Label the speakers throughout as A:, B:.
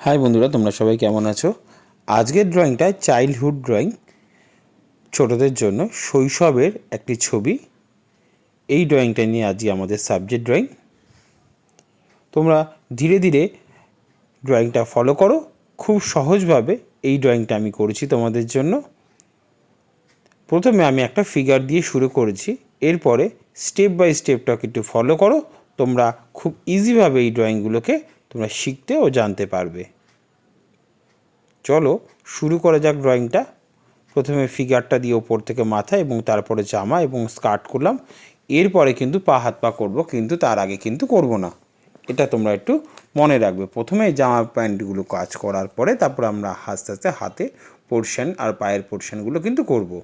A: High বন্ধুরা, তোমরা সবাই কেমন আছো? আজকের ড্রয়িংটা চাইল্ডহুড ড্রয়িং ছোটদের জন্য শৈশবের একটি ছবি। এই ড্রয়িংটা নিয়ে আজকে আমাদের সাবজেক্ট ড্রয়িং তোমরা ধীরে ধীরে ড্রয়িংটা ফলো করো। খুব সহজভাবে এই ড্রয়িংটা আমি করেছি তোমাদের জন্য। প্রথমে আমি একটা ফিগার দিয়ে শুরু করেছি। এরপরে স্টেপ বাই স্টেপটাকে একটু ফলো করো। তোমরা খুব ইজিভাবে এই ড্রয়িংগুলোকে তোমরা শিখতে ও জানতে পারবে। চলো, শুরু করা যাক ড্রয়িংটা। প্রথমে ফিগারটা দিয়ে ওপর থেকে মাথা এবং তারপরে জামা এবং স্কার্ট করলাম। এরপরে কিন্তু পা, হাত, পা করব, কিন্তু তার আগে কিন্তু করব না। এটা তোমরা একটু মনে রাখবে। প্রথমে জামা প্যান্টগুলো কাজ করার পরে তারপর আমরা আস্তে আস্তে হাতে পোর্শন আর পায়ের পোর্শনগুলো কিন্তু করব।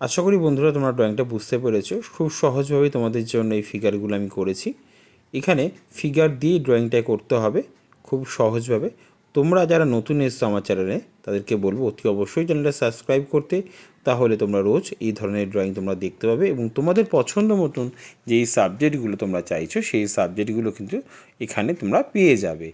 A: আশা করি বন্ধুরা তোমরা ড্রয়িংটা বুঝতে পেরেছ। খুব সহজভাবেই তোমাদের জন্য এই ফিগারগুলো আমি করেছি। এখানে ফিগার দিয়ে ড্রয়িংটা করতে হবে খুব সহজভাবে। তোমরা যারা নতুন এসছো আমার চ্যানেলে তাদেরকে বলব, অতি অবশ্যই চ্যানেলটা সাবস্ক্রাইব করতে। তাহলে তোমরা রোজ এই ধরনের ড্রয়িং তোমরা দেখতে পাবে এবং তোমাদের পছন্দ মতন যেই সাবজেক্টগুলো তোমরা চাইছো, সেই সাবজেক্টগুলো কিন্তু এখানে তোমরা পেয়ে যাবে।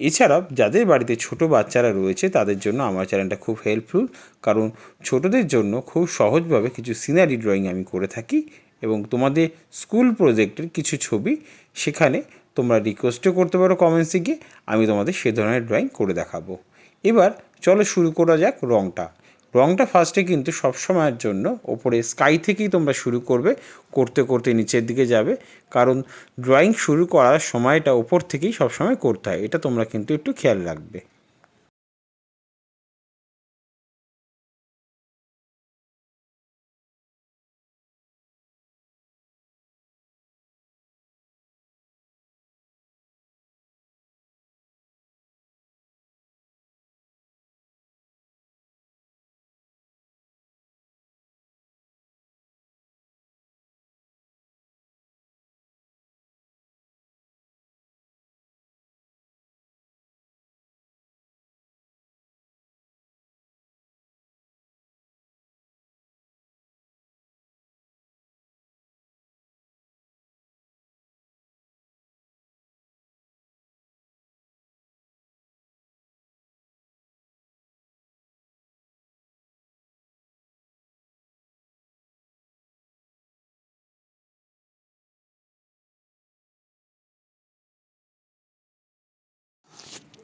A: এছাড়া যাদের বাড়িতে ছোট বাচ্চারা রয়েছে, তাদের জন্য আমার চ্যানেলটা খুব হেল্পফুল কারণ ছোটদের জন্য খুব সহজভাবে কিছু সিনারি ড্রয়িং আমি করে থাকি এবং তোমাদের স্কুল প্রজেক্টের কিছু ছবি সেখানে তোমরা রিকোয়েস্টও করতে পারো কমেন্টসে গিয়ে, আমি তোমাদের সে ধরনের ড্রয়িং করে দেখাবো। এবার চলো শুরু করা যাক রঙটা রঙটা ফার্স্টে কিন্তু সব সময়ের জন্য ওপরে স্কাই থেকেই তোমরা শুরু করবে, করতে করতে নিচের দিকে যাবে। কারণ ড্রয়িং শুরু করার সময়টা ওপর থেকেই সবসময় করতে হয়। এটা তোমরা কিন্তু একটু খেয়াল রাখবে।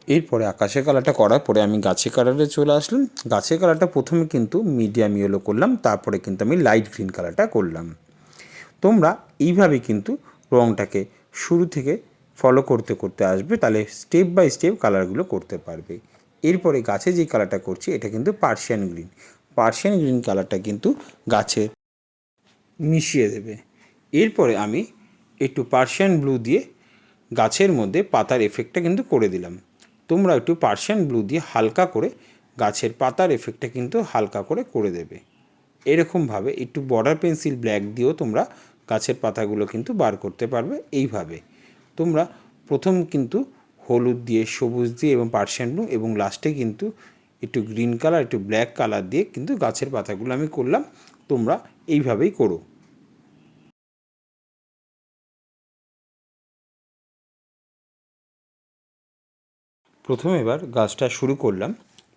A: এরপরে আকাশের কালারটা করার পরে আমি গাছের কালারে চলে আসলাম। গাছের কালারটা প্রথমে কিন্তু মিডিয়াম ইয়েলো করলাম, তারপরে কিন্তু আমি লাইট গ্রিন কালারটা করলাম। তোমরা এইভাবে কিন্তু রঙটাকে শুরু থেকে ফলো করতে করতে আসবে, তাহলে স্টেপ বাই স্টেপ কালারগুলো করতে পারবে। এরপরে গাছে যে কালারটা করছি, এটা কিন্তু পার্সিয়ান গ্রিন পার্সিয়ান গ্রিন কালারটা কিন্তু গাছে মিশিয়ে দেবে। এরপরে আমি একটু পার্সিয়ান ব্লু দিয়ে গাছের মধ্যে পাতার এফেক্টটা কিন্তু করে দিলাম। তোমরা একটু পার্সিয়ান ব্লু দিয়ে হালকা করে গাছের পাতার এফেক্টটা কিন্তু হালকা করে করে দেবে। এরকমভাবে একটু বর্ডার পেন্সিল ব্ল্যাক দিয়েও তোমরা গাছের পাতাগুলো কিন্তু বার করতে পারবে এইভাবে। তোমরা প্রথম কিন্তু হলুদ দিয়ে, সবুজ দিয়ে এবং পার্সিয়ান ব্লু এবং লাস্টে কিন্তু একটু গ্রিন কালার একটু ব্ল্যাক কালার দিয়ে কিন্তু গাছের পাতাগুলো আমি করলাম। তোমরা এইভাবেই করো। প্রথমে এবার গাছটা শুরু করলাম।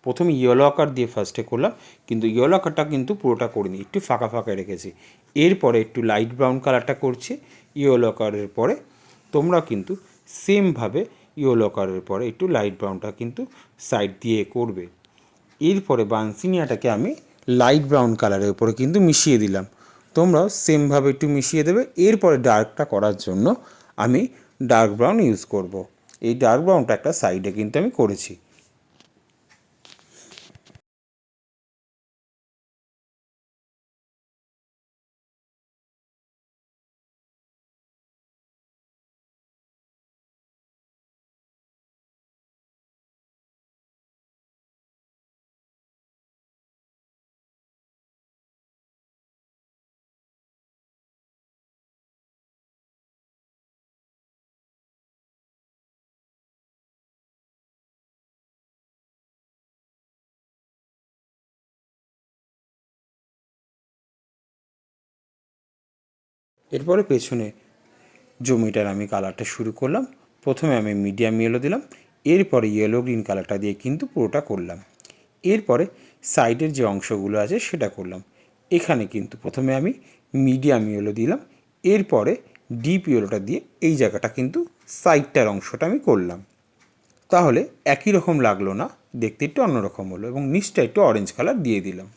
A: প্রথমে ইয়েলো আকার দিয়ে ফার্স্টে করলাম, কিন্তু ইয়েলো আকারটা কিন্তু পুরোটা করিনি, একটু ফাঁকা ফাঁকা রেখেছি। এরপরে একটু লাইট ব্রাউন কালারটা করছে, ইয়েলো আকারের পরে। তোমরা কিন্তু সেমভাবে ইয়েলো আকারের পরে একটু লাইট ব্রাউনটা কিন্তু সাইড দিয়ে করবে। এরপরে বানসিনিয়াটাকে আমি লাইট ব্রাউন কালারের উপরে কিন্তু মিশিয়ে দিলাম। তোমরাও সেমভাবে একটু মিশিয়ে দেবে। এরপরে ডার্কটা করার জন্য আমি ডার্ক ব্রাউন ইউজ করব। এই ডার্ক ব্রাউনটা একটা সাইডে কিন্তু আমি করেছি। এরপরে পেছনে জমিটার আমি কালারটা শুরু করলাম। প্রথমে আমি মিডিয়াম ইয়েলো দিলাম, এরপরে ইয়েলো গ্রিন কালারটা দিয়ে কিন্তু পুরোটা করলাম। এরপরে সাইডের যে অংশগুলো আছে সেটা করলাম। এখানে কিন্তু প্রথমে আমি মিডিয়াম ইয়েলো দিলাম, এরপরে ডিপ ইয়েলোটা দিয়ে এই জায়গাটা কিন্তু সাইডটার অংশটা আমি করলাম। তাহলে একই রকম লাগল না, দেখতে একটু অন্যরকম হলো এবং নিচটা একটু অরেঞ্জ কালার দিয়ে দিলাম।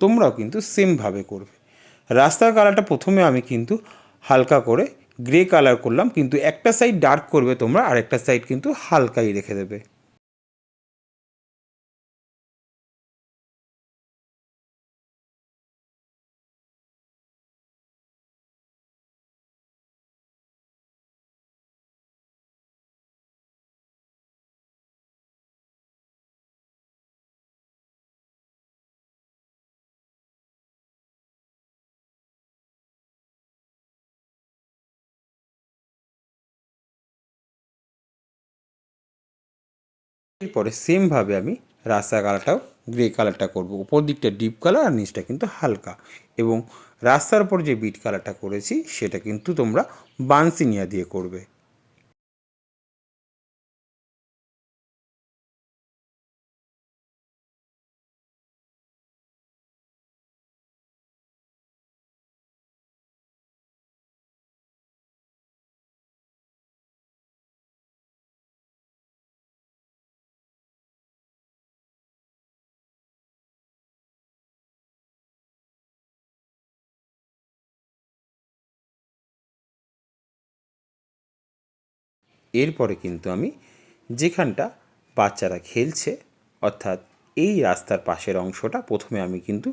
A: তোমরাও কিন্তু সেমভাবে করবে। রাস্তার কালারটা প্রথমে আমি কিন্তু হালকা করে গ্রে কালার করলাম, কিন্তু একটা সাইড ডার্ক করবে তোমরা আর একটা সাইড কিন্তু হালকাই রেখে দেবে। এরপরে সেমভাবে আমি রাস্তা কালারটাও গ্রে কালারটা করব। উপর দিকটা ডিপ কালার আর নিচটা কিন্তু হালকা। এবং রাস্তার উপর যে বিট কালারটা করেছি, সেটা কিন্তু তোমরা বানসিনিয়া দিয়ে করবে। এরপরে কিন্তু আমি যেখানটা বাচ্চারা খেলছে, অর্থাৎ এই রাস্তার পাশের অংশটা প্রথমে আমি কিন্তু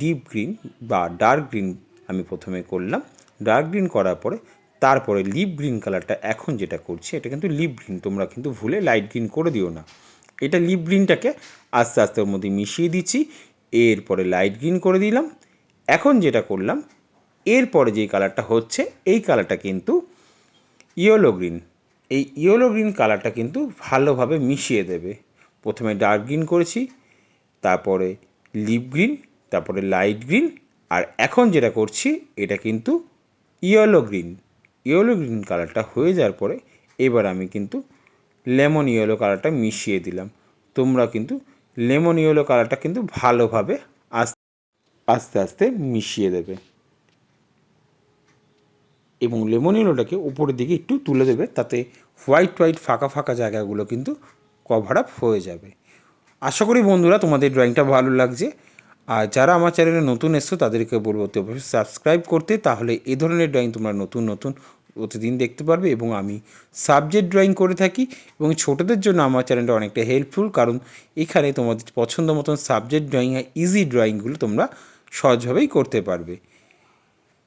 A: ডিপ গ্রিন বা ডার্ক গ্রিন আমি প্রথমে করলাম। ডার্ক গ্রিন করার পরে তারপরে লিপ গ্রিন কালারটা এখন যেটা করছি, এটা কিন্তু লিপ গ্রিন তোমরা কিন্তু ভুলে লাইট গ্রিন করে দিও না। এটা লিপ গ্রিনটাকে আস্তে আস্তে ওর মধ্যে মিশিয়ে দিচ্ছি, এরপরে লাইট গ্রিন করে দিলাম। এখন যেটা করলাম, এরপরে যেই কালারটা হচ্ছে, এই কালারটা কিন্তু ইয়েলো গ্রিন এই ইয়েলো গ্রিন কালারটা কিন্তু ভালোভাবে মিশিয়ে দেবে। প্রথমে ডার্ক গ্রিন করেছি, তারপরে লিপ গ্রিন তারপরে লাইট গ্রিন আর এখন যেটা করছি, এটা কিন্তু ইয়েলো গ্রিন ইয়েলো গ্রিন কালারটা হয়ে যাওয়ার পরে এবার আমি কিন্তু লেমন ইয়েলো কালারটা মিশিয়ে দিলাম। তোমরা কিন্তু লেমন ইয়েলো কালারটা কিন্তু ভালোভাবে আস্তে আস্তে আস্তে মিশিয়ে দেবে। এবং লেমনিলোটাকে উপরের দিকে একটু তুলে দেবে, তাতে হোয়াইট হোয়াইট ফাঁকা ফাঁকা জায়গাগুলো কিন্তু কভার আপ হয়ে যাবে। আশা করি বন্ধুরা তোমাদের ড্রয়িংটা ভালো লাগছে। আর যারা আমার চ্যানেলে নতুন এসছো, তাদেরকে বলব তো অবশ্যই সাবস্ক্রাইব করতে, তাহলে এই ধরনের ড্রয়িং তোমরা নতুন নতুন প্রতিদিন দেখতে পারবে এবং আমি সাবজেক্ট ড্রয়িং করে থাকি এবং ছোটোদের জন্য আমার চ্যানেলটা অনেকটা হেল্পফুল কারণ এখানে তোমাদের পছন্দ মতন সাবজেক্ট ড্রয়িং আর ইজি ড্রয়িংগুলো তোমরা সহজভাবেই করতে পারবে।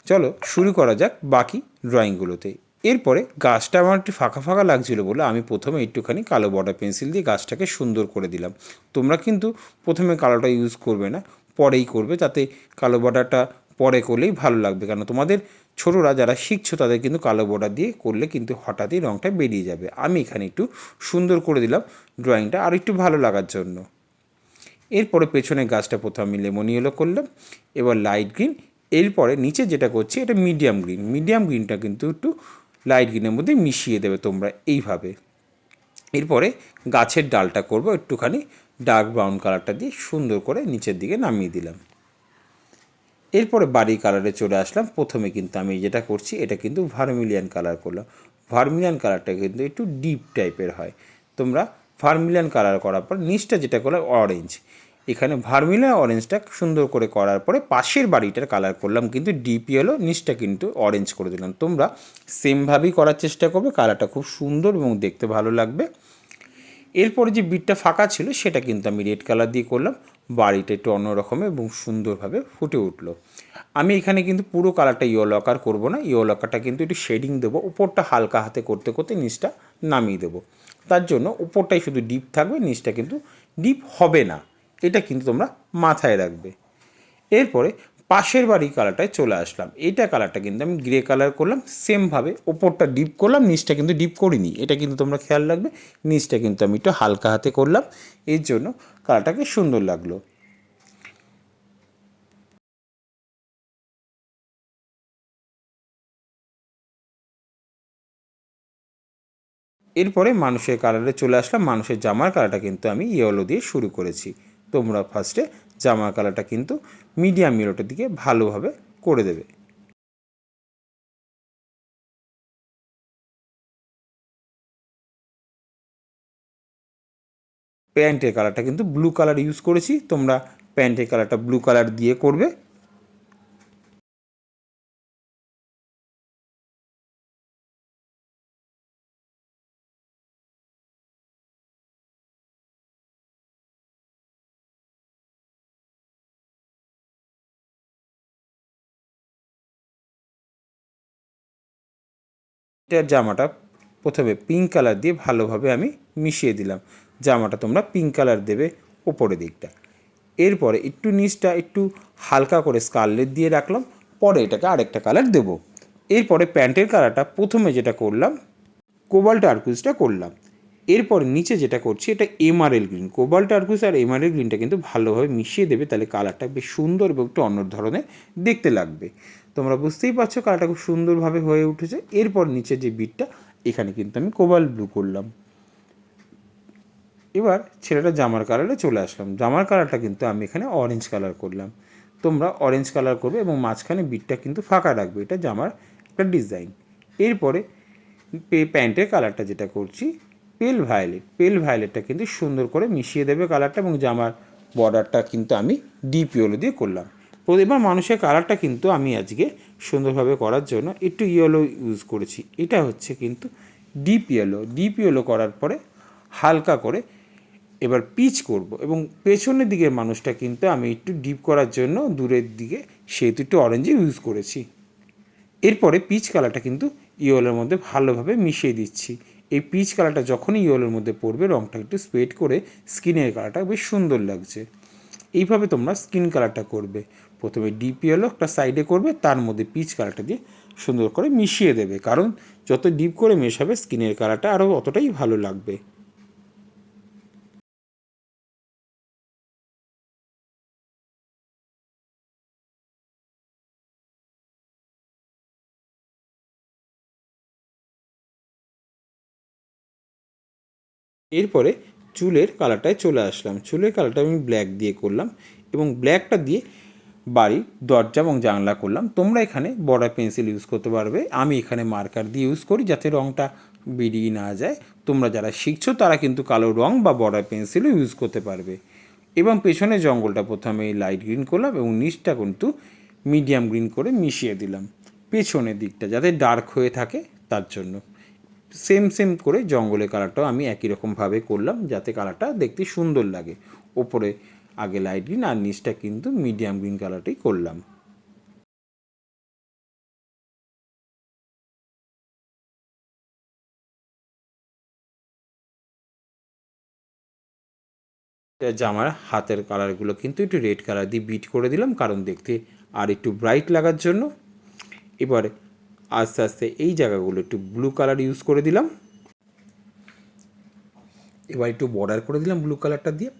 A: চলো শুরু করা যাক বাকি ড্রয়িংগুলোতে। এরপরে গাছটা আমার একটু ফাঁকা ফাঁকা লাগছিল বলে আমি প্রথমে একটুখানি কালো বর্ডার পেন্সিল দিয়ে গাছটাকে সুন্দর করে দিলাম। তোমরা কিন্তু প্রথমে কালোটা ইউজ করবে না, পরেই করবে তাতে কালো বর্ডারটা পরে করলেই ভালো লাগবে। কারণ তোমাদের ছোটরা যারা শিখছো তাদের কিন্তু কালো বর্ডার দিয়ে করলে কিন্তু হঠাৎই রঙটা বেরিয়ে যাবে। আমি এখানে একটু সুন্দর করে দিলাম ড্রয়িংটা আর একটু ভালো লাগার জন্য। এরপরে পেছনে গাছটা প্রথমে আমি লেমন ইয়েলো করলাম, এবার লাইট গ্রিন এরপরে নিচে যেটা করছি, এটা মিডিয়াম গ্রিন মিডিয়াম গ্রিনটা কিন্তু একটু লাইট গ্রিনের মধ্যে মিশিয়ে দেবে তোমরা এইভাবে। এরপরে গাছের ডালটা করব, একটুখানি ডার্ক ব্রাউন কালারটা দিয়ে সুন্দর করে নিচের দিকে নামিয়ে দিলাম। এরপরে বাড়ি কালারে চলে আসলাম। প্রথমে কিন্তু আমি যেটা করছি, এটা কিন্তু ভার্মিলিয়ান কালার করলাম। ভার্মিলিয়ান কালারটা কিন্তু একটু ডিপ টাইপের হয়। তোমরা ভার্মিলিয়ান কালার করার পর, নিচটা যেটা করলাম অরেঞ্জ এখানে ভার্মিলিয়ান অরেঞ্জটা সুন্দর করে করার পরে পাশের বাড়িটার কালার করলাম, কিন্তু ডিপ ইয়েলো নিচটা কিন্তু অরেঞ্জ করে দিলাম। তোমরা সেমভাবেই করার চেষ্টা করবে কালারটা খুব সুন্দর এবং দেখতে ভালো লাগবে। এরপরে যে বিটটা ফাঁকা ছিল, সেটা কিন্তু আমি রেড কালার দিয়ে করলাম। বাড়িটা একটু অন্যরকমের এবং সুন্দরভাবে ফুটে উঠল। আমি এখানে কিন্তু পুরো কালারটা ইয়েলো আকার করব না ইয়েলো আকারটা কিন্তু একটু শেডিং দেবো, উপরটা হালকা হাতে করতে করতে নিচটা নামিয়ে দেবো। তার জন্য উপরটাই শুধু ডিপ থাকবে, নিচটা কিন্তু ডিপ হবে না। এটা কিন্তু তোমরা মাথায় রাখবে। এরপরে পাশের বাড়ি কালারটায় চলে আসলাম। এইটা কালারটা কিন্তু আমি গ্রে কালার করলাম সেমভাবে ওপরটা ডিপ করলাম, নিচটা কিন্তু ডিপ করিনি। এটা কিন্তু তোমরা খেয়াল রাখবে, নিচটা কিন্তু আমি একটু হালকা হাতে করলাম। এর জন্য কালারটাকে সুন্দর লাগল। এরপরে মানুষের কালারে চলে আসলাম। মানুষের জামার কালারটা কিন্তু আমি ইয়েলো দিয়ে শুরু করেছি। তোমরা ফার্স্টে জামা কালারটা কিন্তু মিডিয়াম ইয়েলোটার দিকে ভালোভাবে করে দেবে। প্যান্টের কালারটা কিন্তু ব্লু কালার ইউজ করেছি, তোমরা প্যান্টের কালারটা ব্লু কালার দিয়ে করবে। জামাটা প্রথমে পিঙ্ক কালার দিয়ে ভালোভাবে আমি মিশিয়ে দিলাম। জামাটা তোমরা পিঙ্ক কালার দেবে ওপরের দিকটা। এরপরে একটু নিচটা একটু হালকা করে স্কারলেট দিয়ে রাখলাম, পরে এটাকে আরেকটা কালার দেব। এরপরে প্যান্টের কালারটা প্রথমে যেটা করলাম কোবাল্ট আর্কুইসটা করলাম। এরপরে নিচে যেটা করছি এটা এমআরএল গ্রিন কোবাল্ট আর্কুইস আর এমআরএল গ্রিনটা কিন্তু ভালোভাবে মিশিয়ে দেবে, তাহলে কালারটা বেশ সুন্দর এবং একটু অন্য ধরনের দেখতে লাগবে। তোমরা বুঝতেই পারছ কালারটা খুব সুন্দরভাবে হয়ে উঠেছে। এরপর নিচে যে বিটটা এখানে কিন্তু আমি কোবাল্ট ব্লু করলাম। এবার ছেলেটা জামার কালারে চলে আসলাম। জামার কালারটা কিন্তু আমি এখানে অরেঞ্জ কালার করলাম। তোমরা অরেঞ্জ কালার করবে এবং মাঝখানে বিটটা কিন্তু ফাঁকা রাখবে। এটা জামার একটা ডিজাইন এরপরে প্যান্টের কালারটা যেটা করছি পেল ভায়োলেট পেল ভায়োলেটটা কিন্তু সুন্দর করে মিশিয়ে দেবে কালারটা এবং জামার বর্ডারটা কিন্তু আমি ডিপ ইয়েলো দিয়ে করলাম। এবার মানুষের কালারটা কিন্তু আমি আজকে সুন্দরভাবে করার জন্য একটু ইয়েলো ইউজ করেছি। এটা হচ্ছে কিন্তু ডিপ ইয়েলো ডিপ ইয়েলো করার পরে হালকা করে এবার পিচ করব এবং পেছনের দিকের মানুষটা কিন্তু আমি একটু ডিপ করার জন্য দূরের দিকে সেহেতু একটু অরেঞ্জে ইউজ করেছি। এরপরে পিচ কালারটা কিন্তু ইয়েলোর মধ্যে ভালোভাবে মিশিয়ে দিচ্ছি। এই পিচ কালারটা যখনই ইয়েলোর মধ্যে পড়বে রঙটা একটু স্প্রেড করে স্কিনের কালারটা বেশ সুন্দর লাগছে। এইভাবে তোমরা স্কিন কালারটা করবে। প্রথমে ডিপ একটা সাইডে করবে, তার মধ্যে পিচ কালারটা দিয়ে সুন্দর করে মিশিয়ে দেবে। কারণ যত ডিপ করে মেশাবে স্কিনের কালারটা আরও অতটাই ভালো লাগবে। এরপরে চুলের কালারটায় চলে আসলাম। চুলের কালারটা আমি ব্ল্যাক দিয়ে করলাম এবং ব্ল্যাকটা দিয়ে বাড়ি, দরজা এবং জানলা করলাম তোমরা এখানে বর্ডার পেন্সিল ইউজ করতে পারবে। আমি এখানে মার্কার দিয়ে ইউজ করি যাতে রঙটা বেরিয়ে না যায়। তোমরা যারা শিখছো তারা কিন্তু কালো রং বা বর্ডার পেন্সিলও ইউজ করতে পারবে। এবং পেছনে জঙ্গলটা প্রথমে লাইট গ্রিন করলাম এবং নিচটা কিন্তু মিডিয়াম গ্রিন করে মিশিয়ে দিলাম। পেছনের দিকটা যাতে ডার্ক হয়ে থাকে তার জন্য। সেম সেম করে জঙ্গলের কালারটাও আমি একই রকমভাবে করলাম যাতে কালারটা দেখতে সুন্দর লাগে। ওপরে আগে লাইট গ্রিন আর নিচটা কিন্তু মিডিয়াম গ্রিন কালারটাই করলাম। জামার হাতের কালারগুলো কিন্তু একটু রেড কালার দিয়ে বিট করে দিলাম, কারণ দেখতে আর একটু ব্রাইট লাগার জন্য। এবার আস্তে আস্তে এই জায়গাগুলো একটু ব্লু কালার ইউজ করে দিলাম। এবার একটু বর্ডার করে দিলাম ব্লু কালারটা দিয়ে।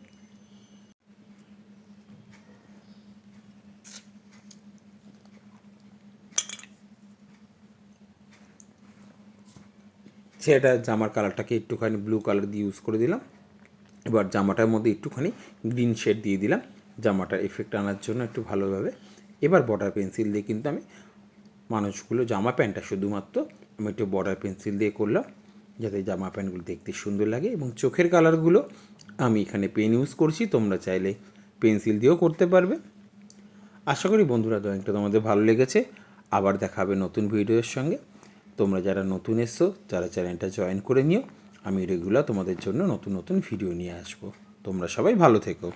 A: সেটা জামার কালারটাকে একটুখানি ব্লু কালার দিয়ে ইউজ করে দিলাম। এবার জামাটার মধ্যে একটুখানি গ্রিন শেড দিয়ে দিলাম। জামাটার এফেক্ট আনার জন্য একটু ভালোভাবে। এবার বর্ডার পেন্সিল দিয়ে কিন্তু আমি মানুষগুলো জামা প্যান্টটা শুধুমাত্র আমি একটু বর্ডার পেন্সিল দিয়ে করলাম, যাতে জামা প্যান্টগুলো দেখতে সুন্দর লাগে এবং চোখের কালারগুলো আমি এখানে পেন ইউজ করছি। তোমরা চাইলে পেন্সিল দিয়েও করতে পারবে। আশা করি বন্ধুরা ড্রয়িংটা তোমাদের ভালো লেগেছে। আবার দেখা হবে নতুন ভিডিওর সঙ্গে। তোমরা যারা নতুন এসছো, যারা চ্যানেলটা জয়েন করে নিও, আমি রেগুলার তোমাদের জন্য নতুন নতুন ভিডিও নিয়ে আসব। তোমরা সবাই ভালো থেকো।